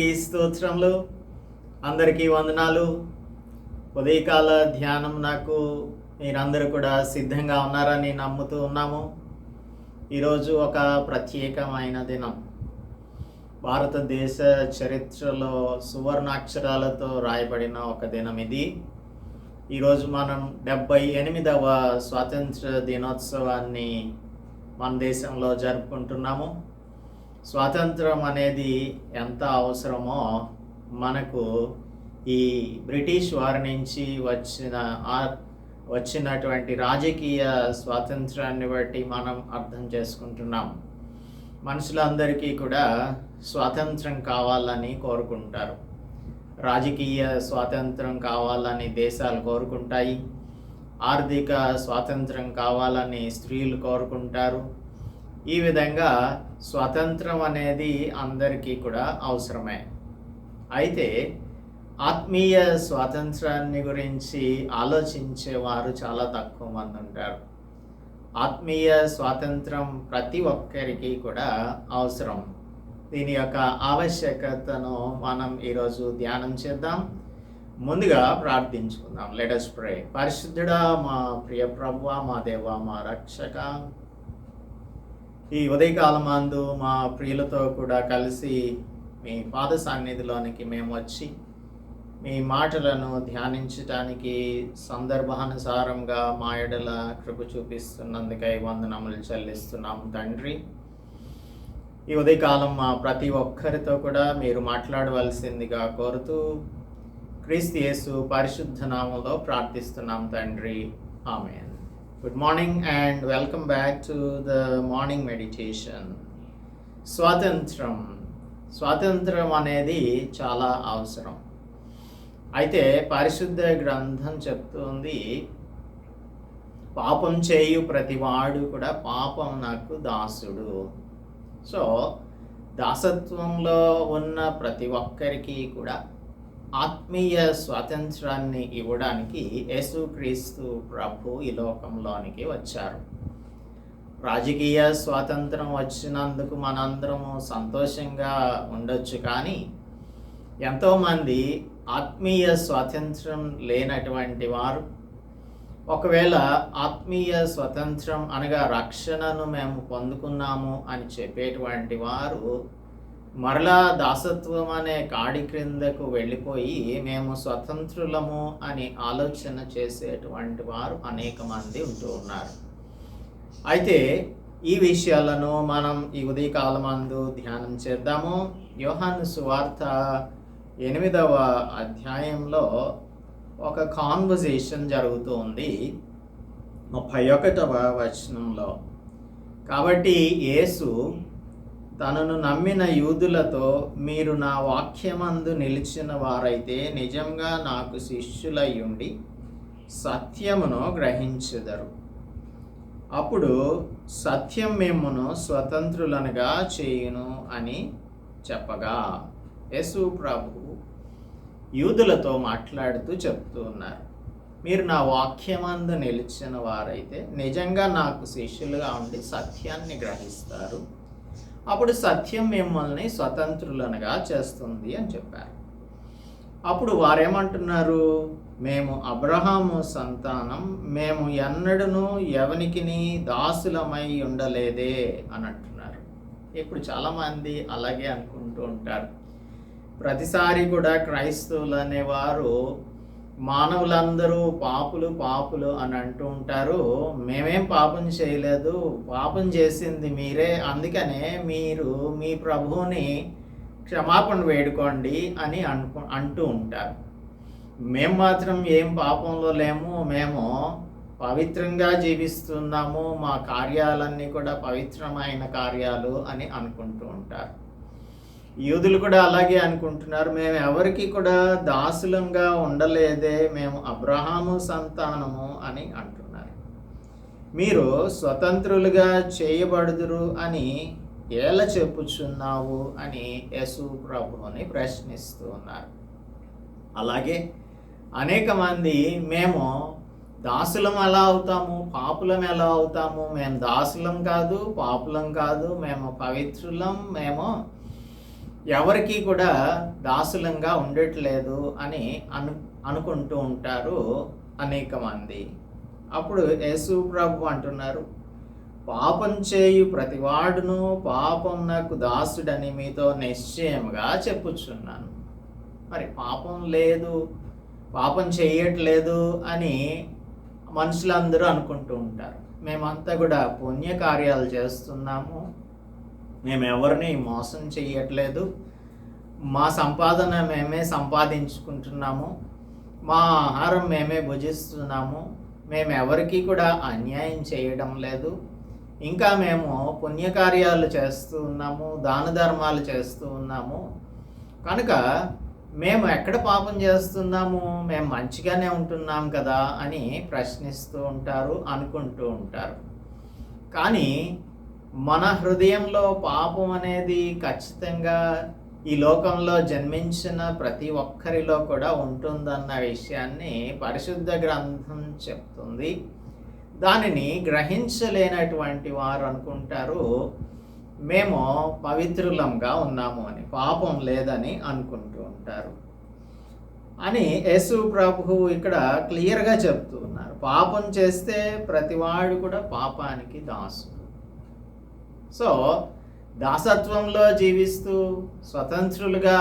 దేవునామానికి స్తోత్రములు. అందరికీ వందనాలు. ఉదయకాల ధ్యానం నాకు మీరందరూ కూడా సిద్ధంగా ఉన్నారని నమ్ముతూ ఉన్నాము. ఈరోజు ఒక ప్రత్యేకమైన దినం. భారతదేశ చరిత్రలో సువర్ణాక్షరాలతో రాయబడిన ఒక దినం ఇది. ఈరోజు మనం డెబ్బై ఎనిమిదవ స్వాతంత్ర దినోత్సవాన్ని మన దేశంలో జరుపుకుంటున్నాము. స్వాతంత్రం అనేది ఎంత అవసరమో మనకు ఈ బ్రిటిష్ వారి నుంచి వచ్చిన ఆ- వచ్చినటువంటి రాజకీయ స్వాతంత్రాన్ని బట్టి మనం అర్థం చేసుకుంటున్నాం. మనుషులందరికీ కూడా స్వాతంత్రం కావాలని కోరుకుంటారు. రాజకీయ స్వాతంత్రం కావాలని దేశాలు కోరుకుంటాయి. ఆర్థిక స్వాతంత్రం కావాలని స్త్రీలు కోరుకుంటారు. ఈ విధంగా స్వాతంత్రం అనేది అందరికీ కూడా అవసరమే. అయితే ఆత్మీయ స్వాతంత్రాన్ని గురించి ఆలోచించేవారు చాలా తక్కువ మంది ఉంటారు. ఆత్మీయ స్వాతంత్రం ప్రతి ఒక్కరికి కూడా అవసరం. దీని యొక్క ఆవశ్యకతను మనం ఈరోజు ధ్యానం చేద్దాం. ముందుగా ప్రార్థించుకుందాం. లెటస్ ప్రే పరిశుద్ధుడా మా ప్రియ ప్రభు మా దేవ మా రక్షక ఈ ఉదయకాలమందు మా ప్రియులతో కూడా కలిసి మీ పాద సన్నిధిలోనికి మేము వచ్చి మీ మాటలను ధ్యానించటానికి సందర్భానుసారంగా మా ఎడల కృప చూపిస్తున్నందుకై వందనములు చెల్లిస్తున్నాం తండ్రి. ఈ ఉదయకాలం మా ప్రతి ఒక్కరితో కూడా మీరు మాట్లాడవలసిందిగా కోరుతూ క్రీస్తు యేసు పరిశుద్ధ నామంలో ప్రార్థిస్తున్నాం తండ్రి. Amen. Good morning and welcome back to the morning meditation స్వాతంత్రం స్వాతంత్రం అనేది చాలా అవసరం. అయితే పరిశుద్ధ గ్రంథం చెప్తుంది పాపం చేయు ప్రతివాడు కూడా పాపం నాకు దాసుడు. సో దాసత్వంలో ఉన్న ప్రతి ఒక్కరికి కూడా ఆత్మీయ స్వాతంత్రాన్ని ఇవ్వడానికి యేసుక్రీస్తు ప్రభు ఈ లోకంలోనికి వచ్చారు. రాజకీయ స్వాతంత్రం వచ్చినందుకు మనందరము సంతోషంగా ఉండొచ్చు కానీ ఎంతోమంది ఆత్మీయ స్వాతంత్రం లేనటువంటి వారు ఒకవేళ ఆత్మీయ స్వతంత్రం అనగా రక్షణను మేము పొందుకున్నాము అని చెప్పేటువంటి వారు మరలా దాసత్వం అనే కాడి క్రిందకు వెళ్ళిపోయి మేము స్వతంత్రులము అని ఆలోచన చేసేటువంటి వారు అనేక మంది ఉంటూ ఉన్నారు. అయితే ఈ విషయాలను మనం ఈ ఉదయకాలమందు ధ్యానం చేద్దాము. యోహాను సువార్త ఎనిమిదవ అధ్యాయంలో ఒక కాన్వర్జేషన్ జరుగుతూ ఉంది. ముప్పై ఒకటవ వచనంలో. కాబట్టి యేసు తనను నమ్మిన యూదులతో మీరు నా వాక్యమందు నిలిచిన వారైతే నిజంగా నాకు శిష్యులయ్యుండి సత్యమును గ్రహించెదరు. అప్పుడు సత్యం మిమ్మను స్వతంత్రులనుగా చేయును అని చెప్పగా యేసు ప్రభు యూదులతో మాట్లాడుతూ చెప్తూ ఉన్నారు. మీరు నా వాక్యమందు నిలిచిన వారైతే నిజంగా నాకు శిష్యులుగా ఉండి సత్యాన్ని గ్రహిస్తారు. అప్పుడు సత్యం మిమ్మల్ని స్వతంత్రులనగా చేస్తుంది అని చెప్పారు. అప్పుడు వారేమంటున్నారు? మేము అబ్రహాము సంతానం మేము ఎన్నడను ఎవనికిని దాసులమై ఉండలేదే అని అంటున్నారు ఇప్పుడు చాలామంది అలాగే అనుకుంటూ ఉంటారు. ప్రతిసారి కూడా క్రైస్తవులు అనేవారు మానవులందరూ పాపులు పాపులు అని అంటూ ఉంటారు. మేమేం పాపం చేయలేదు. పాపం చేసింది మీరే. అందుకనే మీరు మీ ప్రభువుని క్షమాపణ వేడుకోండి అని అనుకు అంటూ ఉంటారు. మేము మాత్రం ఏం పాపంలో లేము. మేము పవిత్రంగా జీవిస్తున్నాము. మా కార్యాలన్నీ కూడా పవిత్రమైన కార్యాలు అని అనుకుంటూ ఉంటారు. యూదులు కూడా అలాగే అనుకుంటున్నారు. మేము ఎవరికి కూడా దాసులంగా ఉండలేదే మేము అబ్రహాము సంతానము అని అంటున్నారు. మీరు స్వతంత్రులుగా చేయబడుదురు అని ఎలా చెప్పుచున్నావు అని యేసు ప్రభుని ప్రశ్నిస్తూ ఉన్నారు. అలాగే అనేక మంది మేము దాసులం ఎలా అవుతాము పాపులం ఎలా అవుతాము? మేము దాసులం కాదు పాపులం కాదు మేము పవిత్రులం మేము ఎవరికి కూడా దాసులంగా ఉండట్లేదు అని అను అనుకుంటూ ఉంటారు అనేక మంది. అప్పుడు యేసు ప్రభు అంటున్నారు పాపం చేయు ప్రతివాడును పాపం నాకు దాసుడని మీతో నిశ్చయముగా చెప్పుచున్నాను. మరి పాపం లేదు పాపం చేయట్లేదు అని మనుషులందరూ అనుకుంటూ ఉంటారు. మేమంతా కూడా పుణ్యకార్యాలు చేస్తున్నాము మేము ఎవరిని మోసం చేయట్లేదు మా సంపాదన మేమే సంపాదించుకుంటున్నాము. మా ఆహారం మేమే భుజిస్తున్నాము. మేము ఎవరికి కూడా అన్యాయం చేయడం లేదు. ఇంకా మేము పుణ్యకార్యాలు చేస్తూ ఉన్నాము దాన ధర్మాలు చేస్తూ ఉన్నాము. కనుక మేము ఎక్కడ పాపం చేస్తున్నాము? మేము మంచిగానే ఉంటున్నాం కదా అని ప్రశ్నిస్తూ ఉంటారు అనుకుంటూ ఉంటారు. కానీ మన హృదయంలో పాపం అనేది ఖచ్చితంగా ఈ లోకంలో జన్మించిన ప్రతి ఒక్కరిలో కూడా ఉంటుందన్న విషయాన్ని పరిశుద్ధ గ్రంథం చెప్తుంది. దానిని గ్రహించలేనటువంటి వారు అనుకుంటారు మేము పవిత్రులంగా ఉన్నాము అని పాపం లేదని అనుకుంటూ ఉంటారు. అని యేసు ప్రభువు ఇక్కడ క్లియర్గా చెప్తూ ఉన్నారు. పాపం చేస్తే ప్రతివాడు కూడా పాపానికి దాసుడు. సో దాసత్వంలో జీవిస్తూ స్వతంత్రులుగా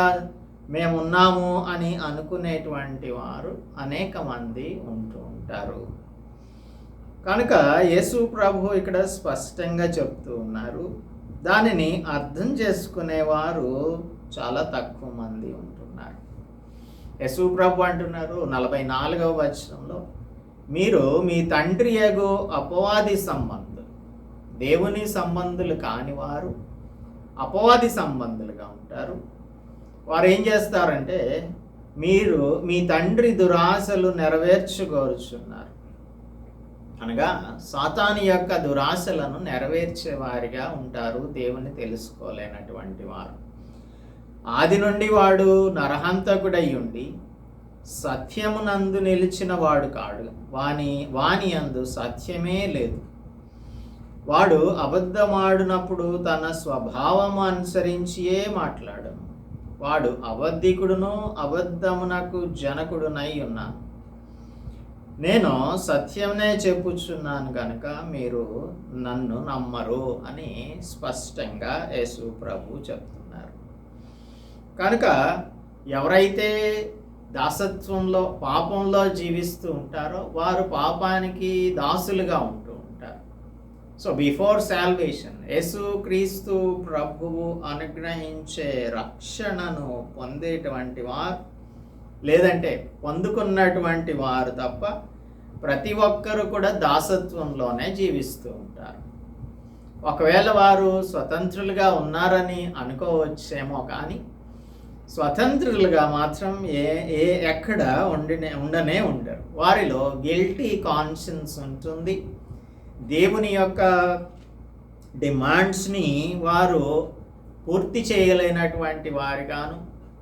మేమున్నాము అని అనుకునేటువంటి వారు అనేక మంది ఉంటూ ఉంటారు. కనుక యేసు ప్రభు ఇక్కడ స్పష్టంగా చెప్తూ ఉన్నారు. దానిని అర్థం చేసుకునేవారు చాలా తక్కువ మంది ఉంటున్నారు. యేసు ప్రభు అంటున్నారు నలభై నాలుగవ వచనంలో మీరు మీ తండ్రి ఎగో అపవాది సంబంధం దేవుని సంబంధులు కాని వారు అపవాది సంబంధులుగా ఉంటారు. వారు ఏం చేస్తారంటే మీరు మీ తండ్రి దురాశలు నెరవేర్చుకోరుచున్నారు. అనగా సాతాని యొక్క దురాశలను నెరవేర్చే వారిగా ఉంటారు దేవుని తెలుసుకోలేనటువంటి వారు. ఆది నుండి వాడు నరహంతకుడై ఉండి సత్యమునందు నిలిచిన వాడు కాడు. వాని వాని అందు సత్యమే లేదు. వాడు అబద్ధమాడినప్పుడు తన స్వభావం అనుసరించియే మాట్లాడు. వాడు అబద్ధికుడును అబద్ధమునకు జనకుడునై ఉన్నాను నేను సత్యమే చెప్పుచున్నాను కనుక మీరు నన్ను నమ్మరు అని స్పష్టంగా యేసు ప్రభు చెప్తున్నారు. కనుక ఎవరైతే దాసత్వంలో పాపంలో జీవిస్తూ ఉంటారో వారు పాపానికి దాసులుగా ఉంటారు సో బిఫోర్ శాల్వేషన్ యేసు క్రీస్తు ప్రభువు అనుగ్రహించే రక్షణను పొందేటువంటి వారు లేదంటే పొందుకున్నటువంటి వారు తప్ప ప్రతి ఒక్కరు కూడా దాసత్వంలోనే జీవిస్తూ ఉంటారు. ఒకవేళ వారు స్వతంత్రులుగా ఉన్నారని అనుకోవచ్చేమో కానీ స్వతంత్రులుగా మాత్రం ఏ ఏ ఎక్కడ ఉండినే ఉండనే ఉండరు. వారిలో గిల్టీ కాన్షియన్స్ ఉంటుంది. దేవుని యొక్క డిమాండ్స్ని వారు పూర్తి చేయలేనటువంటి వారిగాను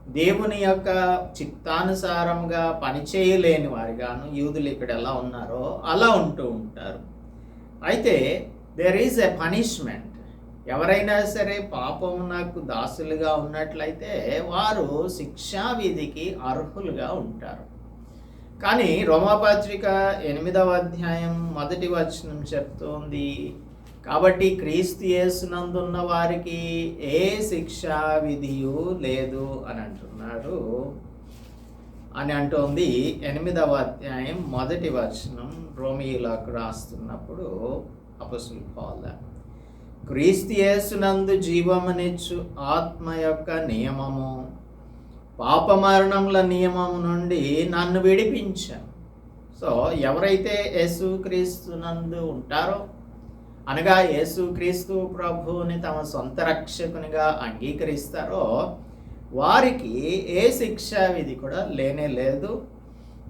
దేవుని యొక్క చిత్తానుసారంగా పనిచేయలేని వారిగాను యూదులు ఇక్కడ ఎలా ఉన్నారో అలా ఉంటూ ఉంటారు. అయితే దెర్ ఈజ్ ఎ పనిష్మెంట్ ఎవరైనా సరే పాపం నాకు దాసులుగా ఉన్నట్లయితే వారు శిక్షావిధికి అర్హులుగా ఉంటారు. కానీ రోమాపత్రిక ఎనిమిదవ అధ్యాయం మొదటి వచనం చెప్తోంది. కాబట్టి క్రీస్తు యేసునందున్న వారికి ఏ శిక్షా విధియు లేదు అని అంటున్నాడు. అని అంటోంది ఎనిమిదవ అధ్యాయం మొదటి వచనం రోమియోలకు రాస్తున్నప్పుడు అపసులు పాల్ క్రీస్తు యేసునందు జీవమనిచ్చు ఆత్మ యొక్క నియమము. పాపమరణముల నియమము నుండి నన్ను విడిపించాను. సో ఎవరైతే యేసుక్రీస్తునందు ఉంటారో అనగా యేసుక్రీస్తు ప్రభువుని తమ సొంత రక్షకునిగా అంగీకరిస్తారో వారికి ఏ శిక్షా విధి కూడా లేనే లేదు.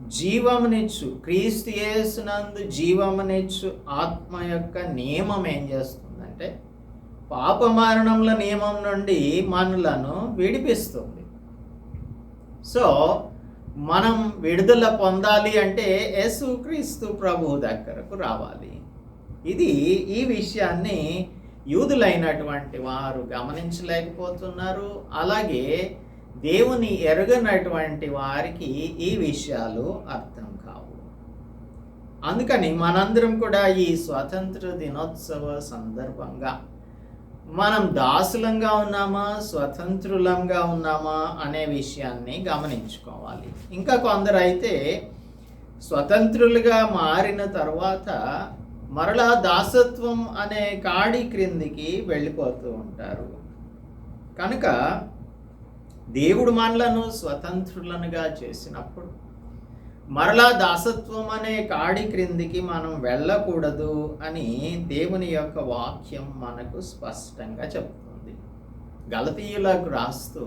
జీవమునిచ్చు క్రీస్తు యేసునందు జీవమునిచ్చు ఆత్మ యొక్క నియమం ఏం చేస్తుందంటే పాపమరణముల నియమం నుండి మనులను విడిపిస్తుంది. సో మనం విడుదల పొందాలి అంటే యేసుక్రీస్తు ప్రభు దగ్గరకు రావాలి. ఇది ఈ విషయాన్ని యూదులైనటువంటి వారు గమనించలేకపోతున్నారు. అలాగే దేవుని ఎరుగనటువంటి వారికి ఈ విషయాలు అర్థం కావు. అందుకని మనందరం కూడా ఈ స్వాతంత్ర దినోత్సవ సందర్భంగా మనం దాసులంగా ఉన్నామా స్వతంత్రులంగా ఉన్నామా అనే విషయాన్ని గమనించుకోవాలి. ఇంకా కొందరు అయితే స్వతంత్రులుగా మారిన తర్వాత మరలా దాసత్వం అనే కాడి క్రిందికి వెళ్ళిపోతూ ఉంటారు. కనుక దేవుడు మనలను స్వతంత్రులనుగా చేసినప్పుడు మరలా దాసత్వం అనే కాడి క్రిందికి మనం వెళ్ళకూడదు అని దేవుని యొక్క వాక్యం మనకు స్పష్టంగా చెప్తుంది. గలతీయులకు రాస్తూ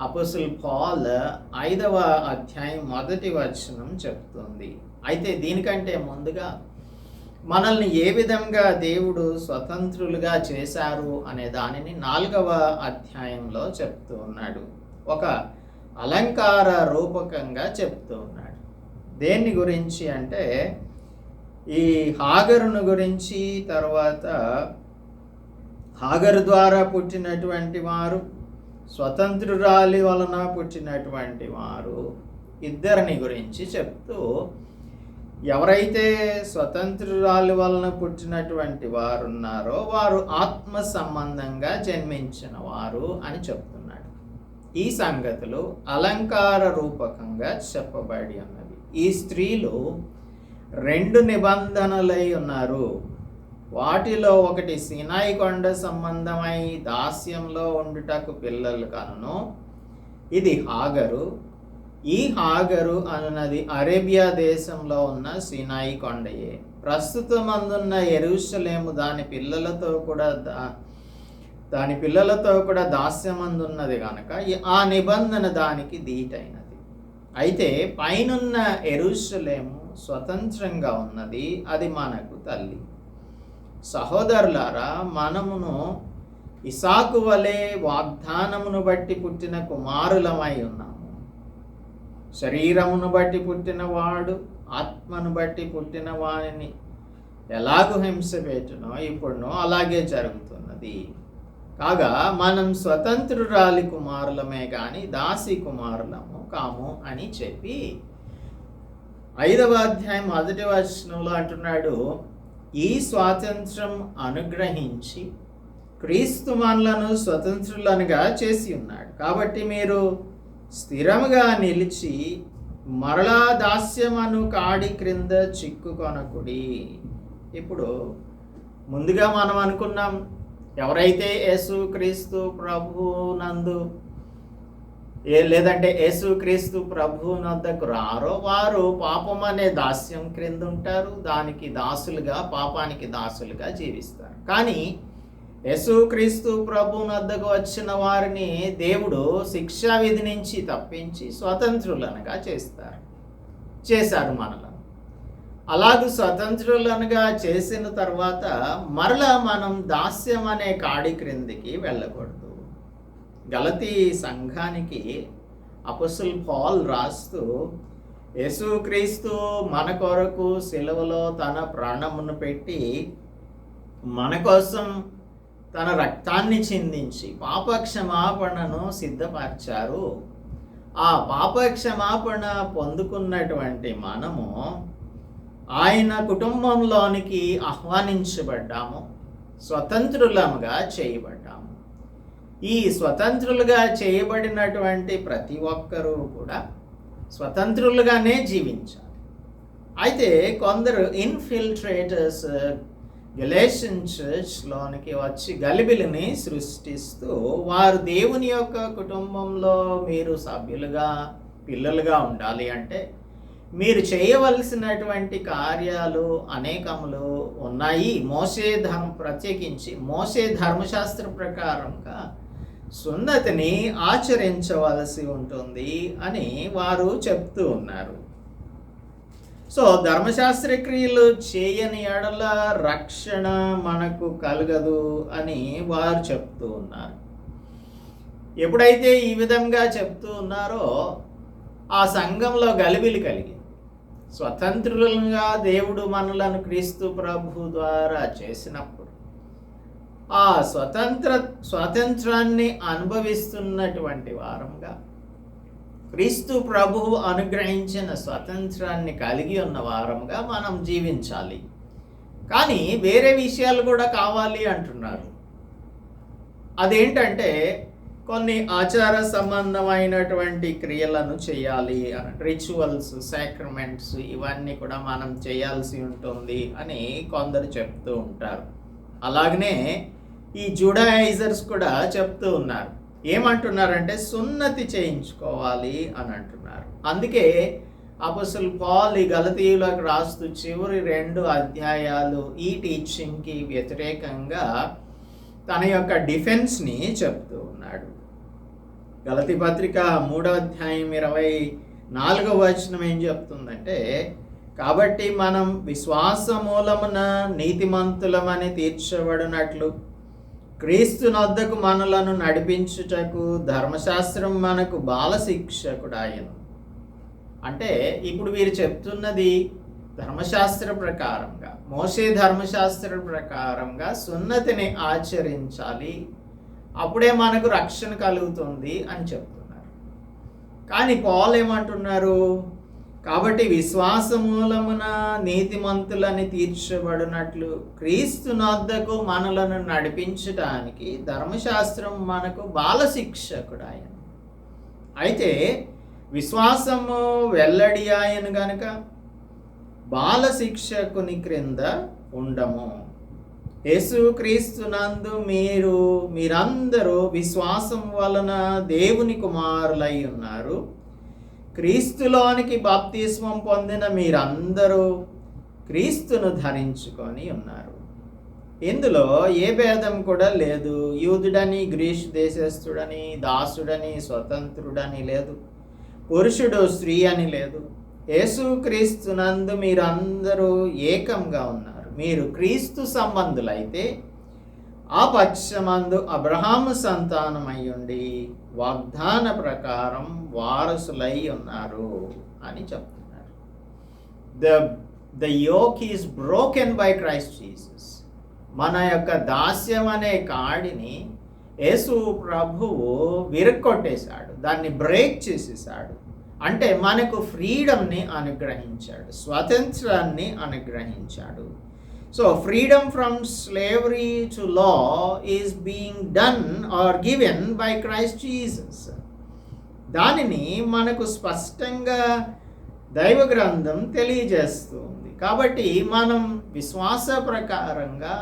అపసుల్ పాల్ ఐదవ అధ్యాయం మొదటి వచనం చెప్తుంది. అయితే దీనికంటే ముందుగా మనల్ని ఏ విధంగా దేవుడు స్వతంత్రులుగా చేశారు అనే దానిని నాలుగవ అధ్యాయంలో చెప్తూ ఉన్నాడు. ఒక అలంకార రూపకంగా చెప్తూ ఉన్నాడు. దేన్ని గురించి అంటే ఈ హాగరును గురించి తర్వాత హాగరు ద్వారా పుట్టినటువంటి వారు స్వతంత్రురాలి వలన పుట్టినటువంటి వారు ఇద్దరిని గురించి చెప్తూ ఎవరైతే స్వతంత్రురాలి వలన పుట్టినటువంటి వారు ఉన్నారో వారు ఆత్మ సంబంధంగా జన్మించిన వారు అని చెప్తున్నాడు. ఈ సంగతులు అలంకార రూపకంగా చెప్పబడి ఉన్నాయి ఈ స్త్రీలు రెండు నిబంధనలై ఉన్నారు. వాటిలో ఒకటి సినాయి కొండ సంబంధమై దాస్యంలో ఉండుటకు పిల్లలు కనును. ఇది హాగరు. ఈ హాగరు అన్నది అరేబియా దేశంలో ఉన్న సినాయి కొండయే. ప్రస్తుతం అందున్న ఎరుషలేము దాని పిల్లలతో కూడా దా దాని పిల్లలతో కూడా దాస్యమందున్నది కనుక ఆ నిబంధన దానికి దీటైనది అయితే పైనున్న ఎరుషలేము స్వతంత్రంగా ఉన్నది అది మనకు తల్లి. సహోదరులారా మనమును ఇసాకు వలె వాగ్దానమును బట్టి పుట్టిన కుమారులమై ఉన్నాము. శరీరమును బట్టి పుట్టినవాడు ఆత్మను బట్టి పుట్టిన వాడిని ఎలాగూ హింస పెట్టినో ఇప్పుడునో అలాగే జరుగుతున్నది. కాగా మనం స్వతంత్రురాలి కుమారులమే కానీ దాసి కుమారులము కాము అని చెప్పి ఐదవ అధ్యాయం మొదటి వచనంలో అంటున్నాడు ఈ స్వాతంత్రం అనుగ్రహించి క్రీస్తు మనలను స్వతంత్రులనుగా చేసి ఉన్నాడు. కాబట్టి మీరు స్థిరముగా నిలిచి మరలా దాస్యమను కాడి క్రింద చిక్కుకొనకుడి. ఇప్పుడు ముందుగా మనం అనుకున్నాం ఎవరైతే యేసు క్రీస్తు ప్రభు నందు ఏ లేదంటే యేసు క్రీస్తు ప్రభు నద్దకు రారో వారు పాపం అనే దాస్యం క్రింద ఉంటారు దానికి దాసులుగా పాపానికి దాసులుగా జీవిస్తారు. కానీ యేసుక్రీస్తు ప్రభు నద్దకు వచ్చిన వారిని దేవుడు శిక్షా విధి నుంచి తప్పించి స్వతంత్రులనగా చేస్తారు. చేశారు మనలో. అలాగే స్వతంత్రులనుగా చేసిన తర్వాత మరలా మనం దాస్యం అనే కాడి క్రిందికి వెళ్ళకూడదు. గలతీ సంఘానికి అపసుల్ పాల్ రాస్తూ యేసుక్రీస్తు మన కొరకు సెలవులో తన ప్రాణమును పెట్టి మన కోసం తన రక్తాన్ని చిందించి పాప క్షమాపణను సిద్ధపరిచారు. ఆ పాప క్షమాపణ పొందుకున్నటువంటి మనము ఆయన కుటుంబంలోనికి ఆహ్వానించబడ్డాము స్వతంత్రులముగా చేయబడ్డాము. ఈ స్వతంత్రులుగా చేయబడినటువంటి ప్రతి ఒక్కరూ కూడా స్వతంత్రులుగానే జీవించాలి. అయితే కొందరు ఇన్ఫిల్ట్రేటర్స్ గెలేషన్ చర్చ్లోనికి వచ్చి గలిబిలిని సృష్టిస్తూ వారు దేవుని యొక్క కుటుంబంలో మీరు సభ్యులుగా పిల్లలుగా ఉండాలి అంటే మీరు చేయవలసినటువంటి కార్యాలు అనేకములు ఉన్నాయి. మోసే ధర్మ ప్రత్యేకించి మోసే ధర్మశాస్త్ర ప్రకారంగా సున్నతిని ఆచరించవలసి ఉంటుంది అని వారు చెప్తూ ఉన్నారు. సో ధర్మశాస్త్ర క్రియలు చేయని ఎడల రక్షణ మనకు కలగదు అని వారు చెప్తూ ఉన్నారు. ఎప్పుడైతే ఈ విధంగా చెప్తూ ఉన్నారో ఆ సంఘంలో గలిబిలి కలిగింది. స్వతంత్రులుగా దేవుడు మనలను క్రీస్తు ప్రభు ద్వారా చేసినప్పుడు ఆ స్వతంత్ర స్వాతంత్రాన్ని అనుభవిస్తున్నటువంటి వారంగా క్రీస్తు ప్రభువు అనుగ్రహించిన స్వతంత్రాన్ని కలిగి ఉన్న వారంగా మనం జీవించాలి. కానీ వేరే విషయాలు కూడా కావాలి అంటున్నారు. అదేంటంటే కొన్ని ఆచార సంబంధమైనటువంటి క్రియలను చేయాలి రిచువల్స్ సాక్రమెంట్స్ ఇవన్నీ కూడా మనం చేయాల్సి ఉంటుంది అని కొందరు చెప్తూ ఉంటారు. అలాగనే ఈ జుడాయిజర్స్ కూడా చెప్తూ ఉన్నారు. ఏమంటున్నారంటే సున్నతి చేయించుకోవాలి అని అంటున్నారు. అందుకే అపసలు పాల్ ఈ గలతీయులకు రాస్తూ చివరి రెండు అధ్యాయాలు ఈ టీచింగ్కి వ్యతిరేకంగా తన యొక్క డిఫెన్స్ని చెప్తూ ఉన్నాడు. గలతి పత్రిక మూడో అధ్యాయం ఇరవై నాలుగవ వచనం ఏం చెప్తుందంటే కాబట్టి మనం విశ్వాస మూలమున నీతిమంతులమని తీర్చబడినట్లు క్రీస్తు నొద్దకు మనలను నడిపించుటకు ధర్మశాస్త్రం మనకు బాలశిక్షకుడాయను. అంటే ఇప్పుడు వీరు చెప్తున్నది ధర్మశాస్త్ర ప్రకారంగా మోసే ధర్మశాస్త్ర ప్రకారంగా సున్నతిని ఆచరించాలి అప్పుడే మనకు రక్షణ కలుగుతుంది అని చెప్తున్నారు. కానీ పాల్ ఏమంటున్నారు? కాబట్టి విశ్వాస మూలమున నీతిమంతులని తీర్చబడినట్లు క్రీస్తు నొద్దకు మనలను నడిపించడానికి ధర్మశాస్త్రం మనకు బాలశిక్షకుడు ఆయన అయితే విశ్వాసము వెల్లడి ఆయన గనక బాలశిక్షకుని క్రింద ఉండము. యేసుక్రీస్తునందు మీరు మీరందరూ విశ్వాసం వలన దేవుని కుమారులై ఉన్నారు. క్రీస్తులోనికి బాప్తిస్మం పొందిన మీరందరూ క్రీస్తును ధరించుకొని ఉన్నారు. ఇందులో ఏ భేదం కూడా లేదు. యూదుడని గ్రీష్ దేశస్థుడని దాసుడని స్వతంత్రుడని లేదు. పురుషుడు స్త్రీ అని లేదు. యేసుక్రీస్తునందు మీరందరూ ఏకంగా ఉన్నారు. మీరు క్రీస్తు సంబంధులైతే ఆ పక్షమందు అబ్రహాము సంతానమయ్యుండి వాగ్దాన ప్రకారం వారసులై ఉన్నారు అని చెప్తున్నారు. The the yoke is broken by Christ Jesus మన యొక్క దాస్యం అనే కాడిని యేసు ప్రభువు విరక్కొట్టేశాడు దాన్ని బ్రేక్ చేసేసాడు అంటే మనకు ఫ్రీడమ్ని అనుగ్రహించాడు స్వతంత్రాన్ని అనుగ్రహించాడు. So freedom from slavery to law is being done or given by Christ Jesus దానిని మనకు స్పష్టంగా దైవ గ్రంథం తెలియజేస్తుంది. కాబట్టి మనం విశ్వాస ప్రకారంగా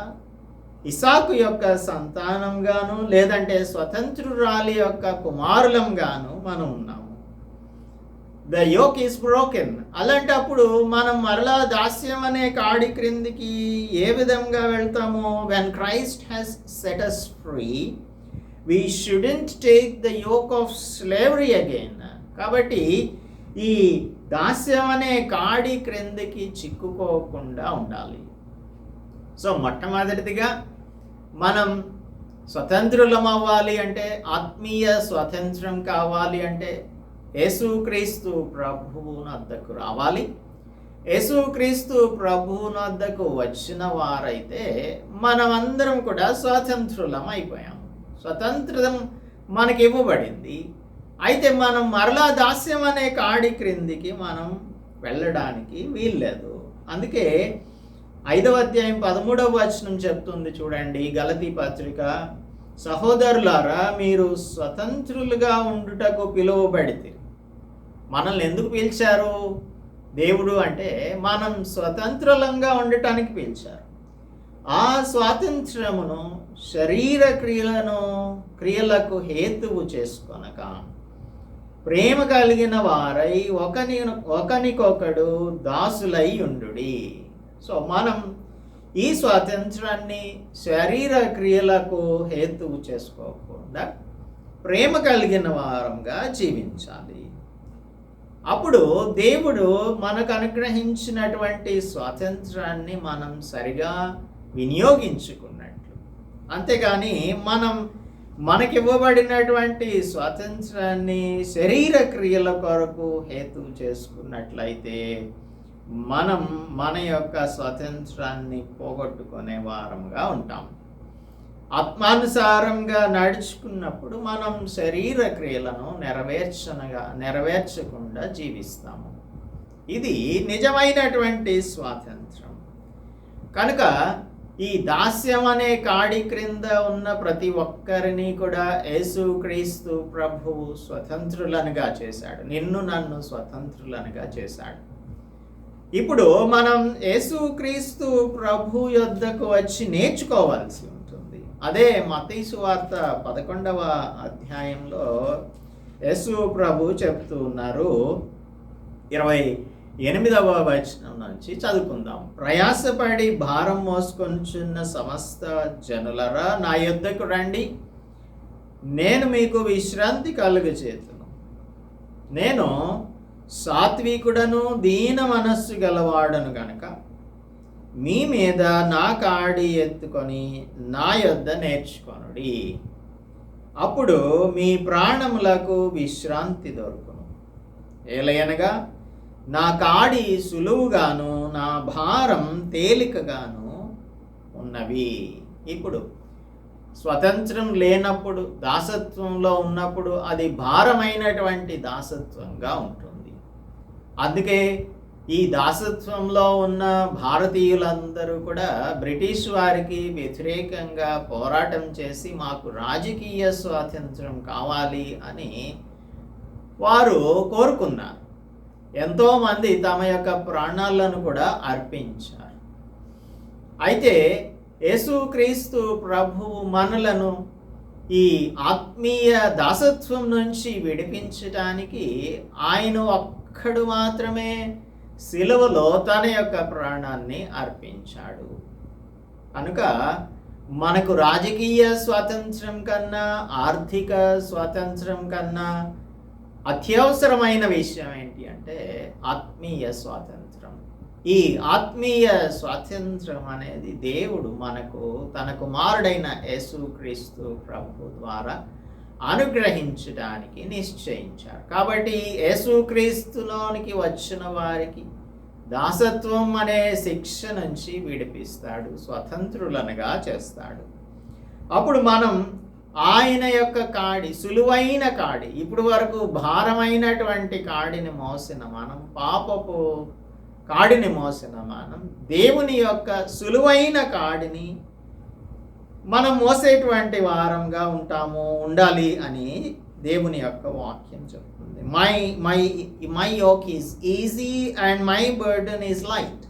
ఇసాకు యొక్క సంతానంగాను లేదంటే స్వతంత్రురాలి యొక్క కుమారులంగాను మనం ఉన్నాం. ద యోక్ ఈస్ బ్రోకెన్ అలాంటప్పుడు మనం మరలా దాస్యం అనే కాడి క్రిందికి ఏ విధంగా వెళ్తామో? When Christ has set us free we shouldn't take the yoke of slavery again కాబట్టి ఈ దాస్యం అనే కాడి క్రిందికి చిక్కుకోకుండా ఉండాలి. సో మొట్టమొదటిదిగా మనం స్వతంత్రులం అవ్వాలి అంటే ఆత్మీయ స్వతంత్రం కావాలి అంటే యేసుక్రీస్తు ప్రభువునద్దకు రావాలి. యేసుక్రీస్తు ప్రభువునద్దకు వచ్చిన వారైతే మనమందరం కూడా స్వాతంత్రులం అయిపోయాం. స్వతంత్రం మనకి ఇవ్వబడింది. అయితే మనం మరలా దాస్యం అనే కాడి క్రిందికి మనం వెళ్ళడానికి వీల్లేదు. అందుకే ఐదవ అధ్యాయం పదమూడవ వచనం చెప్తుంది చూడండి గలతీ పత్రిక. సహోదరులారా మీరు స్వతంత్రులుగా ఉండుటకు పిలువబడితే మనల్ని ఎందుకు పిలిచారు? దేవుడు అంటే మనం స్వతంత్రులంగా ఉండటానికి పిలిచారు. ఆ స్వాతంత్రమును శరీర క్రియలను క్రియలకు హేతువు చేసుకోనక ప్రేమ కలిగిన వారై ఒకని ఒకనికొకడు దాసులై ఉండు సో మనం ఈ స్వాతంత్రాన్ని శరీర క్రియలకు హేతువు చేసుకోకుండా ప్రేమ కలిగిన వారంగా జీవించాలి. అప్పుడు దేవుడు మనకు అనుగ్రహించినటువంటి స్వాతంత్రాన్ని మనం సరిగా వినియోగించుకున్నట్లు. అంతేగాని మనం మనకివ్వబడినటువంటి స్వాతంత్రాన్ని శరీర క్రియల కొరకు హేతు చేసుకున్నట్లయితే మనం మన యొక్క స్వాతంత్రాన్ని పోగొట్టుకునే వారంగా ఉంటాం. ఆత్మానుసారంగా నడుచుకున్నప్పుడు మనం శరీర క్రియలను నెరవేర్చనగా నెరవేర్చకుండా జీవిస్తాము. ఇది నిజమైనటువంటి స్వాతంత్రం. కనుక ఈ దాస్యం అనే కాడి క్రింద ఉన్న ప్రతి ఒక్కరిని కూడా యేసుక్రీస్తు ప్రభువు స్వతంత్రులనుగా చేశాడు. నిన్ను నన్ను స్వతంత్రులనుగా చేశాడు. ఇప్పుడు మనం యేసుక్రీస్తు ప్రభు యొద్దకు వచ్చి నేర్చుకోవాల్సి ఉంది అదే మతీసు వార్త పదకొండవ అధ్యాయంలో యేసు ప్రభు చెప్తూ ఉన్నారు. ఇరవై ఎనిమిదవ వచనం నుంచి చదువుకుందాం. ప్రయాసపడి భారం మోసుకొంచున్న సమస్త జనులరా నా యుద్ధకు రండి. నేను మీకు విశ్రాంతి కలుగచేతును నేను సాత్వికుడను దీన మనస్సు గలవాడను గనక మీ మీద నా కాడి ఎత్తుకొని నా యొద్ద నేర్చుకొనుడి. అప్పుడు మీ ప్రాణములకు విశ్రాంతి దొరుకును. ఏలయనగా నా కాడి సులువుగాను నా భారం తేలికగాను ఉన్నవి. ఇప్పుడు స్వతంత్రం లేనప్పుడు దాసత్వంలో ఉన్నప్పుడు అది భారమైనటువంటి దాసత్వంగా ఉంటుంది. అందుకే ఈ దాసత్వంలో ఉన్న భారతీయులందరూ కూడా బ్రిటిష్ వారికి వ్యతిరేకంగా పోరాటం చేసి మాకు రాజకీయ స్వాతంత్రం కావాలి అని వారు కోరుకున్నారు. ఎంతోమంది తమ యొక్క ప్రాణాలను కూడా అర్పించారు. అయితే యేసుక్రీస్తు ప్రభువు మనలను ఈ ఆత్మీయ దాసత్వం నుంచి విడిపించటానికి ఆయన ఒక్కడు మాత్రమే సిలువలో తన యొక్క ప్రాణాన్ని అర్పించాడు. కనుక మనకు రాజకీయ స్వాతంత్రం కన్నా ఆర్థిక స్వాతంత్రం కన్నా అత్యవసరమైన విషయం ఏంటి అంటే ఆత్మీయ స్వాతంత్రం. ఈ ఆత్మీయ స్వాతంత్రం అనేది దేవుడు మనకు తన కుమారుడైన యేసుక్రీస్తు ప్రభు ద్వారా అనుగ్రహించడానికి నిశ్చయించారు. కాబట్టి యేసుక్రీస్తులోనికి వచ్చిన వారికి దాసత్వం అనే శిక్ష నుంచి విడిపిస్తాడు స్వతంత్రులనగా చేస్తాడు. అప్పుడు మనం ఆయన యొక్క కాడి సులువైన కాడి ఇప్పుడు వరకు భారమైనటువంటి కాడిని మోసిన మనం పాపపు కాడిని మోసిన మనం దేవుని యొక్క సులువైన కాడిని మనం మోసేటువంటి వారంగా ఉంటాము ఉండాలి అని దేవుని యొక్క వాక్యం చెప్తుంది. My my my yoke is easy and my burden is light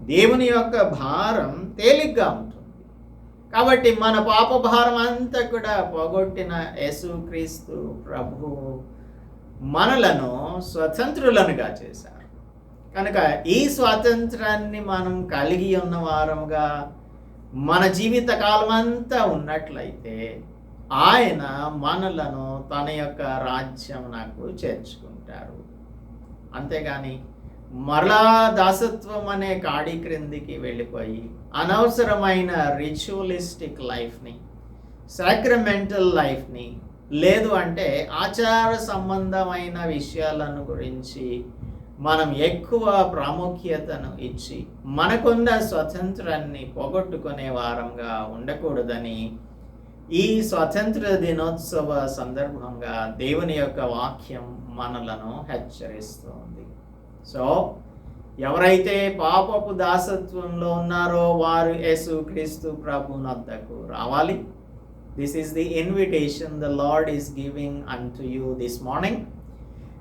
దేవుని యొక్క భారం తేలిగ్గా ఉంటుంది. కాబట్టి మన పాప భారం అంతా కూడా పోగొట్టిన యేసుక్రీస్తు ప్రభు మనలను స్వతంత్రులనుగా చేశారు. కనుక ఈ స్వాతంత్రాన్ని మనం కలిగి ఉన్న వారంగా మన జీవిత కాలం అంతా ఉన్నట్లయితే ఆయన మనలను తన యొక్క రాజ్యం నాకు చేర్చుకుంటారు. అంతేగాని మరలా దాసత్వం అనే కాడి క్రిందికి వెళ్ళిపోయి అనవసరమైన రిచువలిస్టిక్ లైఫ్ని సాక్రమెంటల్ లైఫ్ని లేదు అంటే ఆచార సంబంధమైన విషయాలను గురించి మనం ఎక్కువ ప్రాముఖ్యతను ఇచ్చి మనకున్న స్వతంత్రాన్ని పోగొట్టుకునే వారంగా ఉండకూడదని ఈ స్వతంత్ర దినోత్సవ సందర్భంగా దేవుని యొక్క వాక్యం మనలను హెచ్చరిస్తోంది. సో ఎవరైతే పాపపు దాసత్వంలో ఉన్నారో వారు యేసు క్రీస్తు ప్రభునద్దకు రావాలి. This is the invitation the Lord is giving unto you this morning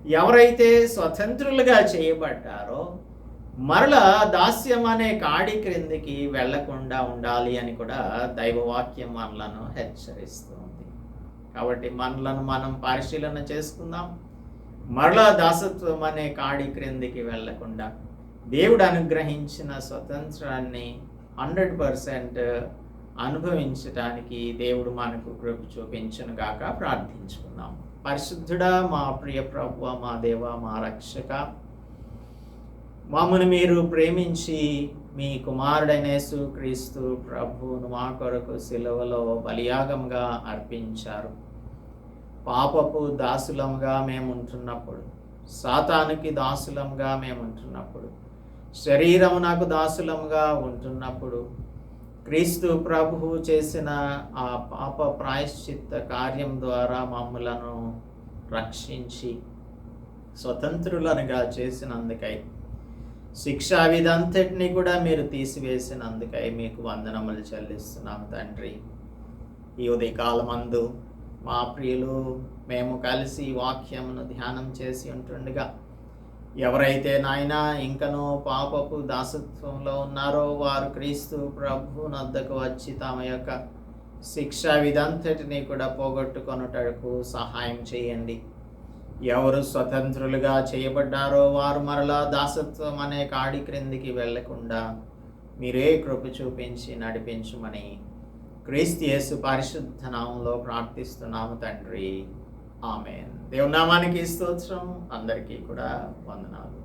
ఎవరైతే స్వతంత్రులుగా చేయబడ్డారో మరలా దాస్యం అనే కాడి క్రిందికి వెళ్ళకుండా ఉండాలి అని కూడా దైవవాక్యం మనలను హెచ్చరిస్తుంది. కాబట్టి మనలను మనం పరిశీలన చేసుకుందాం. మరలా దాసత్వం అనే కాడి క్రిందికి వెళ్ళకుండా దేవుడు అనుగ్రహించిన స్వతంత్రాన్ని హండ్రెడ్ పర్సెంట్ అనుభవించటానికి దేవుడు మనకు కృప చూపించను గాక ప్రార్థించుకుందాం. పరిశుద్ధుడా మా ప్రియ ప్రభు మా దేవ మా రక్షక. మమ్మను మీరు ప్రేమించి మీ కుమారుడైన క్రీస్తు ప్రభువును మా కొరకు సిలువలో బలియాగంగా అర్పించారు. పాపపు దాసులంగా మేము ఉంటున్నప్పుడు సాతానికి దాసులంగా మేము ఉంటున్నప్పుడు శరీరమునకు దాసులంగా ఉంటున్నప్పుడు క్రీస్తు ప్రభువు చేసిన ఆ పాప ప్రాయశ్చిత్త కార్యం ద్వారా మమ్మలను రక్షించి స్వతంత్రులనుగా చేసినందుకై శిక్షా విధంతటిని కూడా మీరు తీసివేసినందుకై మీకు వందనములు చెల్లిస్తున్నాం తండ్రి. ఈ ఉదయకాలమందు మా ప్రియులు మేము కలిసి వాక్యమును ధ్యానం చేసి ఉంటుండగా ఎవరైతే నాయన ఇంకనూ పాపపు దాసత్వంలో ఉన్నారో వారు క్రీస్తు ప్రభు నద్దకు వచ్చి తమ యొక్క శిక్షా విధంతటిని కూడా పోగొట్టుకొనుటకు సహాయం చేయండి. ఎవరు స్వతంత్రులుగా చేయబడ్డారో వారు మరలా దాసత్వం అనే కాడి క్రిందికి వెళ్ళకుండా మీరే కృప చూపించి నడిపించమని క్రీస్తు యేసు పరిశుద్ధ నామంలో ప్రార్థిస్తున్నాము తండ్రి. ఆమె దేవునామానికి స్తోత్రం. అందరికీ కూడా వందనాలు.